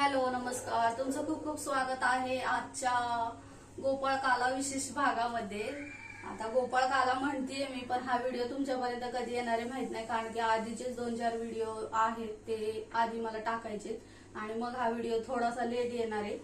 Hello नमस्कार. तुमचं खूप खूप स्वागत आहे आजच्या गोपाळ काला विशेष भागामध्ये. आता गोपाळ काला म्हणतेय मी पण हा व्हिडिओ तुमच्यापर्यंत कधी येणारे माहीत नाही कारण की आधीचे दोन चार व्हिडिओ आहेत ते आधी मला टाकायचे आणि मग हा व्हिडिओ थोडासा लेट येणार आहे.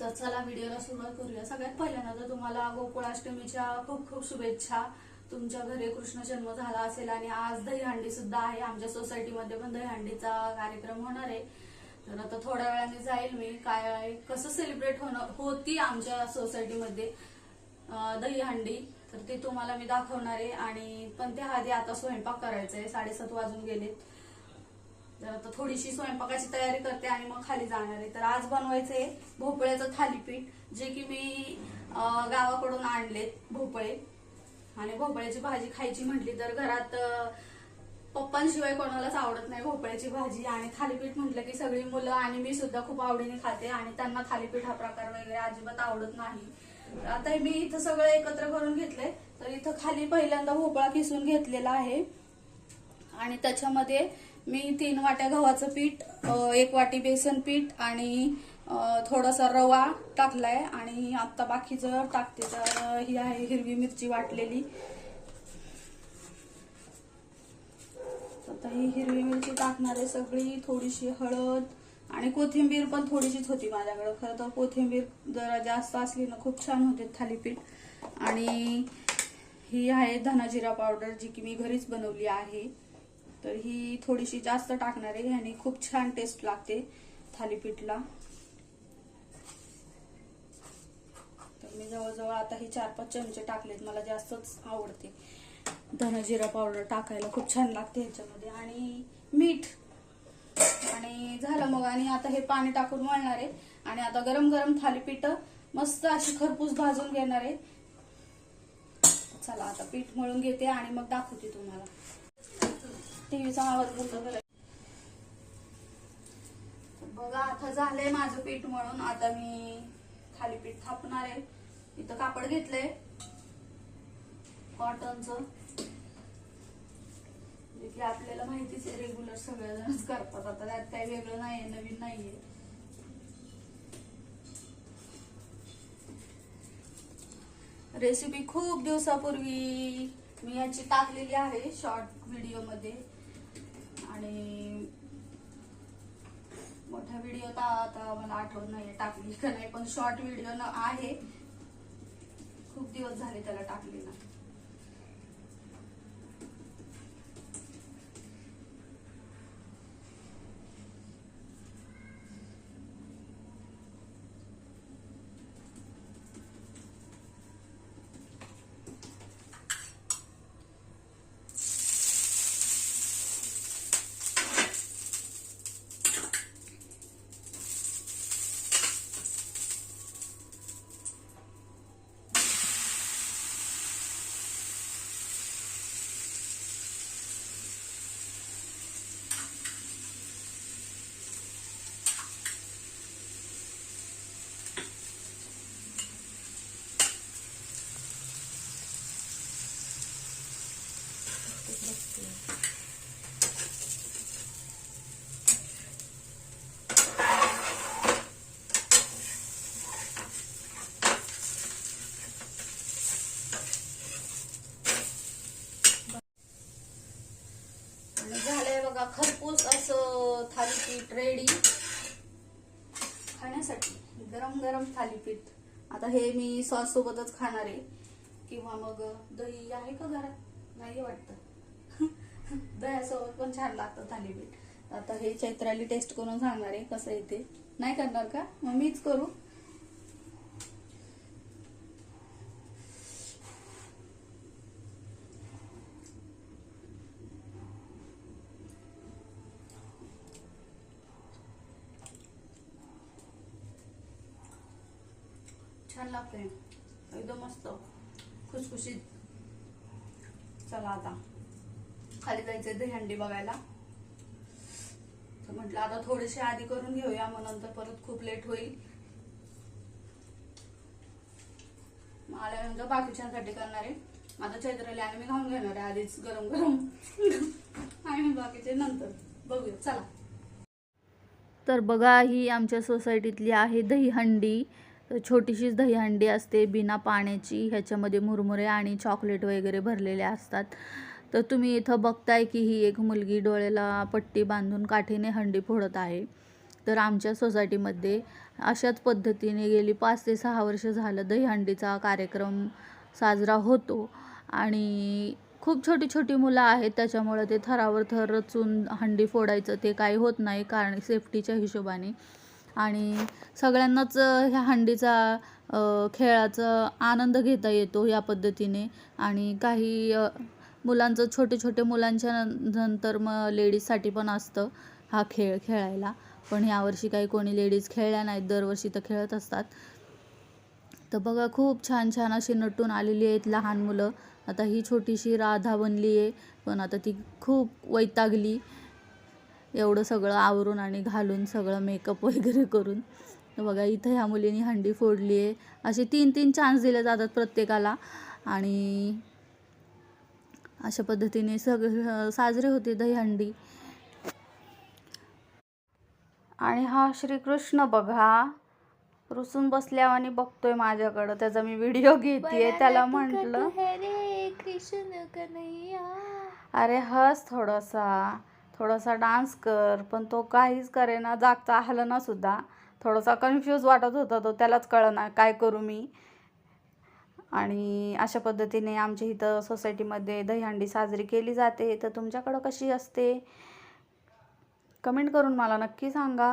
तर चला व्हिडिओला सुरुवात करूया. सगळ्यात पहिल्यांदा तर तुम्हाला गोकुळाष्टमीच्या खूप खूप शुभेच्छा. तुमच्या घरी कृष्ण जन्म झाला असेल आणि आज दहीहंडी सुद्धा आहे. आमच्या सोसायटीमध्ये पण दहीहंडीचा कार्यक्रम होणार आहे. तर आता थोड्या वेळाने जाईल मी. काय कसं सेलिब्रेट होणं होती आमच्या सोसायटीमध्ये दही दहीहंडी तर ती तुम्हाला मी दाखवणार आहे. आणि पण त्याआधी आता स्वयंपाक करायचा आहे. साडेसात वाजून गेलेत तर आता थोडीशी स्वयंपाकाची तयारी करते आणि मग खाली जाणार आहे. तर आज बनवायचं आहे भोपळ्याचं थालीपीठ जे की मी गावाकडून आणलेत भोपळे. आणि भोपळ्याची भाजी खायची म्हटली तर घरात पप्पांशिवाय कोणालाच आवडत नाही भोपळ्याची भाजी. आणि थालीपीठ म्हटलं की सगळी मुलं आणि मी सुद्धा खूप आवडीने खाते आणि त्यांना थालीपीठ हा प्रकार वगैरे अजिबात आवडत नाही. आता मी इथं सगळं एकत्र करून घेतलंय. तर इथं खाली पहिल्यांदा भोपळा किसून घेतलेला आहे. आणि त्याच्यामध्ये मी तीन वाट्या गव्हाचं पीठ एक वाटी बेसन पीठ आणि थोडासा रवा टाकलाय. आणि आता बाकीचं टाकते. तर ही आहे हिरवी मिरची वाटलेली. आता ही हिरवी मिरची टाकणार आहे सगळी थोडीशी हळद आणि कोथिंबीर पण थोडीशीच होती माझ्याकडं. खरं तर कोथिंबीर जरा जास्त असली ना खूप छान होते थालीपीठ. आणि ही आहे धनाजिरा पावडर जी की मी घरीच बनवली आहे. तर ही थोडीशी जास्त टाकणार आहे ह्याने खूप छान टेस्ट लागते थालीपीठला. तर मी जवळजवळ आता हे चार पाच चमचे टाकलेत मला जास्तच आवडते. धनजिरा पावडर टाकायला खूप छान लागते ह्याच्यामध्ये आणि मीठ. आणि झालं मग. आणि आता हे पाणी टाकून वळणार आहे. आणि आता गरम गरम थालीपीठ मस्त अशी खरपूस भाजून घेणार आहे. चला आता पीठ मळून घेते आणि मग दाखवते तुम्हाला. टीव्हीचा आवाज बंद बघा आता झालंय माझं पीठ मळून. आता मी थालीपीठ थापणार आहे. इथं कापड घेतलंय. कॉटनचं आपल्याला माहितीच आहे रेग्युलर सगळेजणच करतात. आता त्यात काही वेगळं नाहीये नवीन नाहीये. रेसिपी खूप दिवसापूर्वी मी याची टाकलेली आहे शॉर्ट व्हिडिओमध्ये आणि मोठा व्हिडिओ तर आता मला आठवत नाही टाकली का नाही पण शॉर्ट व्हिडिओ आहे. खूप दिवस झाले त्याला टाकलेला आणि झालंय बघा खरपूस असं थालीपीठ रेडी खाण्यासाठी गरम गरम थालीपीठ. आता हे मी सॉस सोबतच खाणार. आहे किंवा मग दही आहे का घरात? नाही वाटतं. दह्यासोबत पण छान लागतं थालीपीठ. आता हे चैत्राली टेस्ट करून सांगणार आहे कसं येते नाही करणार का? मग मीच करू. छान लागतंय. एकदम मस्त. खुशखुशीत चला आता. खाली जायचंय दहीहंडी बघायला. तर म्हटलं आता थोडेसे आधी करून घेऊया मग नंतर परत खूप लेट होईल. आल्यानंतर बाकीच्यांसाठी करणार आहे. आता चैत्राला आणि मी खाऊन घेणार आहे आधीच गरम गरम. आणि बाकीचे नंतर. बघूया चला. तर बघा ही आमच्या सोसायटीतली आहे दहीहंडी छोटीशीच दहीहंडी असते बिना पाण्याची. ह्याच्यामध्ये मुरमुरे आणि चॉकलेट वगैरे भरलेले असतात. तर तुम्ही इथं बघताय की ही एक मुलगी डोळ्याला पट्टी बांधून काठीने हंडी फोडत आहे. तर आमच्या सोसायटीमध्ये अशाच पद्धतीने गेली पाच ते सहा वर्ष झालं दहीहंडीचा कार्यक्रम साजरा होतो. आणि खूप छोटी छोटी मुलं आहेत त्याच्यामुळं ते थरावर थर रचून हंडी फोडायचं ते काही होत नाही कारण सेफ्टीच्या हिशोबाने. आणि सगळ्यांनाच ह्या हंडीचा खेळाचा आनंद घेता येतो या पद्धतीने. आणि काही मुलांचं छोटे छोटे मुलांच्या नंतर मग लेडीजसाठी पण असतं हा खेळ खेळायला. पण यावर्षी काही कोणी लेडीज खेळल्या नाहीत दरवर्षी तर खेळत असतात. तर बघा खूप छान छान अशी नटून आलेली आहेत लहान मुलं. आता ही छोटीशी राधा बनली आहे पण आता ती खूप वैतागली. एवढं सगळं आवरून आणि घालून सगळं मेकअप वगैरे करून. बघा इथं ह्या मुलींनी हंडी फोडली आहे. असे तीन तीन चान्स दिले जातात प्रत्येकाला. आणि अशा पद्धतीने सगळं साजरे होते दहीहंडी. आणि हा श्रीकृष्ण बघा रुसून बसल्यावानी बघतोय माझ्याकडं. त्याचा मी व्हिडिओ घेतेय त्याला म्हटलं. अरे हस थोडासा थोडासा डान्स कर पण तो काहीच करेना जागता आलं ना सुद्धा. थोडासा कन्फ्यूज वाटत होता तो त्यालाच कळना काय करू मी? आणि अशा पद्धतीने आमच्या इथं सोसायटीमध्ये दहीहंडी साजरी केली जाते. तर तुमच्याकडं कशी असते? कमेंट करून मला नक्की सांगा.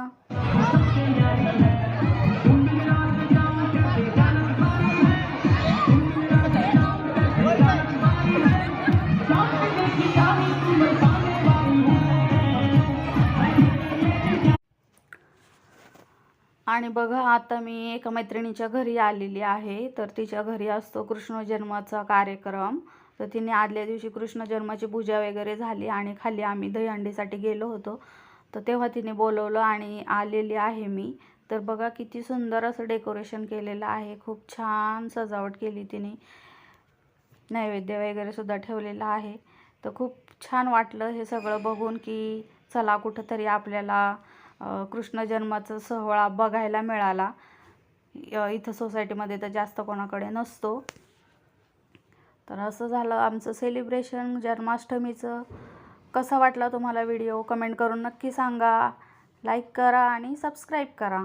आणि बघा आता मी एका मैत्रिणीच्या घरी आलेली आहे. तर तिच्या घरी असतो कृष्ण जन्माचा कार्यक्रम. तर तिने आदल्या दिवशी कृष्ण जन्माची पूजा वगैरे झाली आणि खाली आम्ही दहीहंडीसाठी गेलो होतो. तर तेव्हा तिने बोलवलं आणि आलेली आहे मी. तर बघा किती सुंदर असं डेकोरेशन केलेलं आहे. खूप छान सजावट केली तिने. नैवेद्य वगैरे सुद्धा आहे. तर खूप छान वाटलं हे सगळं बघून की चला कुठंतरी आपल्याला कृष्ण जन्माचा सोहळा बघायला मिळाला. इथं सोसायटीमध्ये तर जास्त कोणाकडे नसतो. तर असं झालं. आमचं सेलिब्रेशन जन्माष्टमीचं कसा वाटला तुम्हाला व्हिडिओ कमेंट करून नक्की सांगा. लाईक करा आणि सबस्क्राईब करा.